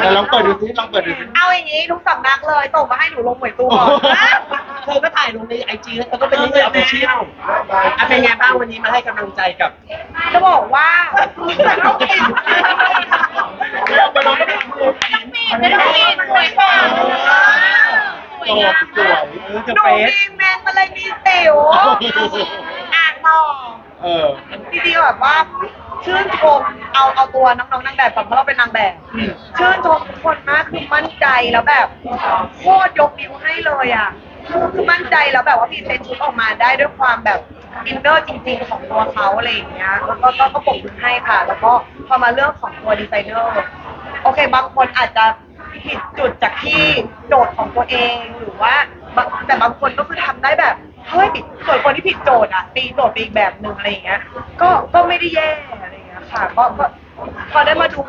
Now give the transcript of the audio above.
แต่ลองเปิดดูสิลองเปิดดูสิเอาอย่างนี้ทุกสำนักเลยส่งมาให้หนูลงหวยตู้ก่อนเธอก็ถ่ายลงในไอจีแล้วเธอก็เป็นในออฟฟิเชียลอะเป็นไงบ้างวันนี้มาให้กำลังใจกับจะบอกว่าแต่ต้องกินไม่ต้องปิดไม่ต้องปิดสวยกว่าสวยสวยเออหกับนูเฟสมีแมนมาเลยมีสิวอ่านต่อเออจริงๆแบบว่า ชื่นชมเอาเอาตัวน้องๆนางแบบก่อนเพราะเราเป็นนางแบบชื่นชมทุกคนมากคือมั่นใจแล้วแบบโคตรยกนิ้วให้เลยอะคือมั่นใจแล้วแบบว่าพรีเซนต์ชุดออกมาได้ด้วยความแบบอินเนอร์จริง ๆ ของตัวเขาอะไรอย่างเงี้ยแล้วก็ก็ก็ปรบมือให้ค่ะ แล้วก็พอมาเรื่องของตัวดีไซเนอร์ โอเค บางคนอาจจะผิดจุดจากที่โจทย์ของตัวเองหรือว่าบางแต่บางคนก็คือทำได้แบบเฮ้ยส่วนคนที่ผิดโจทย์อะตีโจทย์ไปอีกแบบหนึ่งอะไรอย่างเงี้ย ก็ก็ไม่ได้แย่ ค่ะก็ก็พอได้มาดู